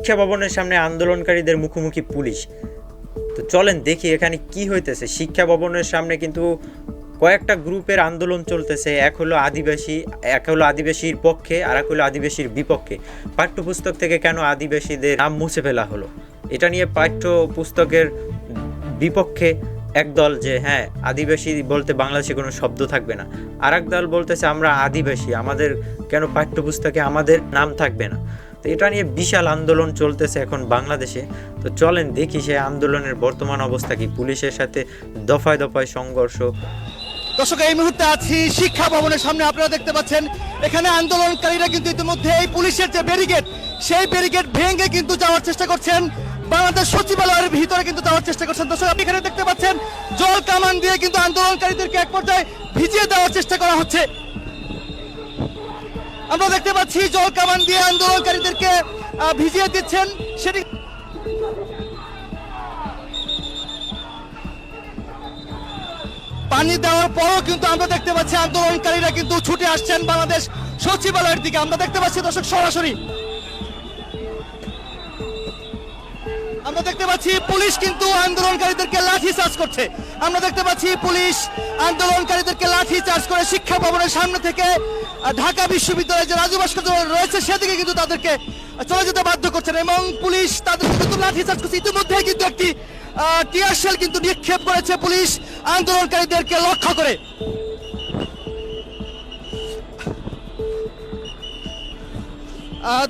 শিক্ষা ভবনের সামনে আন্দোলনকারীদের মুখোমুখি পুলিশ। তো চলেন দেখি এখানে কি হইতেছে। শিক্ষা ভবনের সামনে কিন্তু কয়েকটা গ্রুপের আন্দোলন চলতেছে, এক হলো আদিবাসী, এক হলো আদিবাসীর পক্ষে, আর এক হলো আদিবাসীর বিপক্ষে। পাঠ্যপুস্তক থেকে কেন আদিবাসীদের নাম মুছে ফেলা হলো? এটা নিয়ে পাঠ্য পুস্তকের বিপক্ষে একদল যে হ্যাঁ আদিবাসী বলতে বাংলাদেশে কোনো শব্দ থাকবে না। আর এক দল বলতেছে, আমরা আদিবাসী, আমাদের কেন পাঠ্যপুস্তকে আমাদের নাম থাকবে না? তো এটা নিয়ে বিশাল আন্দোলন চলতেছে এখন বাংলাদেশে। তো চলেন দেখি সে আন্দোলনের বর্তমান অবস্থা কি। পুলিশের সাথে দফায় দফায় সংঘর্ষ। দর্শক, এই মুহূর্তে আছি শিক্ষা ভবনের সামনে। আপনারা দেখতে পাচ্ছেন, এখানে আন্দোলনকারীরা কিন্তু ইতিমধ্যে এই পুলিশের যে ব্যারিকেড, সেই ব্যারিকেড ভেঙে কিন্তু যাওয়ার চেষ্টা করছেন। বাংলাদেশ সচিবালয়ের ভিতরে কিন্তু যাওয়ার চেষ্টা করছেন। দর্শক, আপনি এখানে দেখতে পাচ্ছেন, জল কামান দিয়ে কিন্তু আন্দোলনকারীদেরকে এক পর্যায়ে ভিজিয়ে দেওয়ার চেষ্টা করা হচ্ছে। আমরা দেখতে পাচ্ছি জল কামান দিয়ে আন্দোলনকারীদেরকে ভিজিয়ে দিচ্ছেন। সেটি পানি দেওয়ার পরও কিন্তু আমরা দেখতে পাচ্ছি আন্দোলনকারীরা কিন্তু ছুটে আসছেন বাংলাদেশ সচিবালয়ের দিকে। আমরা দেখতে পাচ্ছি দর্শক, সরাসরি আমরা দেখতে পাচ্ছি পুলিশ কিন্তু আন্দোলনকারীদেরকে লাঠি চার্জ করছে। আমরা দেখতে পাচ্ছি পুলিশ আন্দোলনকারীদেরকে লাঠি চার্জ করে শিক্ষা ভবনের সামনে থেকে ঢাকা বিশ্ববিদ্যালয়ের যে রাজু রয়েছে, সেদিকে কিন্তু তাদেরকে চলে যেতে বাধ্য করছেন এবং পুলিশ তাদের কিন্তু লাঠি চার্জ করছে। ইতিমধ্যে কিন্তু একটি টিয়ার কিন্তু নিক্ষেপ করেছে পুলিশ আন্দোলনকারীদেরকে লক্ষ্য করে।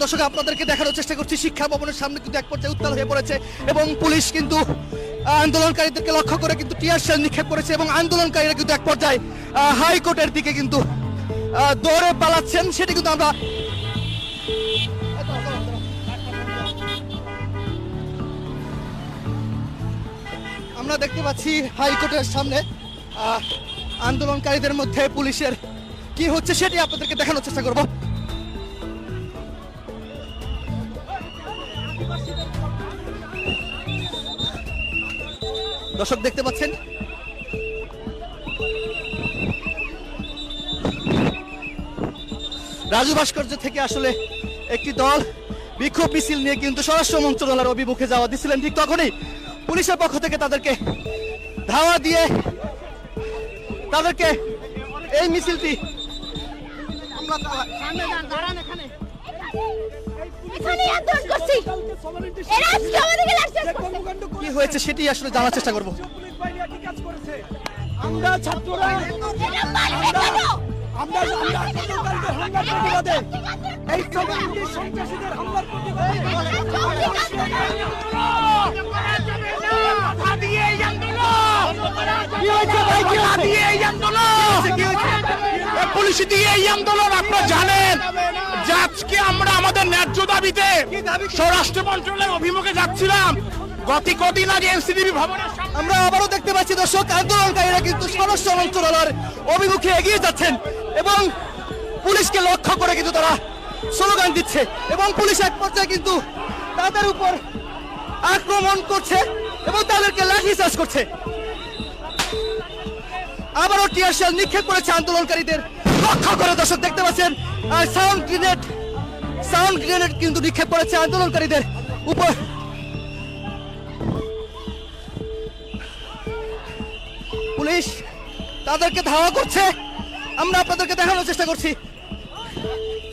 দর্শক, আপনাদেরকে দেখানোর চেষ্টা করছি, শিক্ষা ভবনের সামনে কিন্তু এক পর্যায়ে উত্তাল হয়ে পড়েছে এবং পুলিশ কিন্তু আন্দোলনকারীদেরকে লক্ষ্য করে কিন্তু টিয়ার শেল নিক্ষেপ করেছে এবং আন্দোলনকারীরা কিন্তু এক পর্যায়ে হাইকোর্টের দিকে কিন্তু দৌড়ে পালাচ্ছেন। সেটি কিন্তু আমরা আমরা দেখতে পাচ্ছি হাইকোর্টের সামনে আন্দোলনকারীদের মধ্যে পুলিশের কি হচ্ছে সেটি আপনাদেরকে দেখানোর চেষ্টা করব। দর্শক দেখতে পাচ্ছেন? রাজু ভাস্কর্য থেকে আসলে একটি দল বিক্ষোভ মিছিল নিয়ে কিন্তু স্বরাষ্ট্র মন্ত্রণালয়ের অভিমুখে যাওয়া দিচ্ছিলেন ঠিক তখনই পুলিশের পক্ষ থেকে তাদেরকে ধাওয়া দিয়ে তাদেরকে এই মিছিলটি আমরা এখানে আন্দোলন করছি। এরা আজকে আমাদেরকে লাঠিচার্জ করছে। কি হয়েছে সেটি আসলে জানার চেষ্টা করব। আমরা ছাত্ররা আমরা আমরা আন্দোলনকারীদের হামলার প্রতিবাদে। এই কমিউনিটি সন্ত্রাসীদের হামলার প্রতিবাদে। কি হয়েছে ভাই? কি হয়েছে? কি হয়েছে দিয়ে এই আন্দোলন আপনারা জানেন। যে আজকে আমরা আমাদের ন্যায্য দাবিতে স্বরাষ্ট্র মন্ত্রণালয়ের অভিমুখে যাচ্ছিলাম। পুলিশকে লক্ষ্য করে কিন্তু তারা দিচ্ছে এবং পুলিশ এক কিন্তু তাদের উপর আক্রমণ করছে এবং তাদেরকে লাঠি চার্জ করছে। আবারও টিয়ার নিক্ষেপ করেছে আন্দোলনকারীদের। লক্ষ্য করে দর্শক, দেখতে পাচ্ছেন সাউন্ড গ্রেনেড সাউন্ড গ্রেনেড কিন্তু নিক্ষেপ করেছে আন্দোলনকারীদের উপর। পুলিশ তাদেরকে ধাওয়া করছে। আমরা আপনাদেরকে দেখানোর চেষ্টা করছি।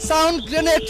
Sound grenade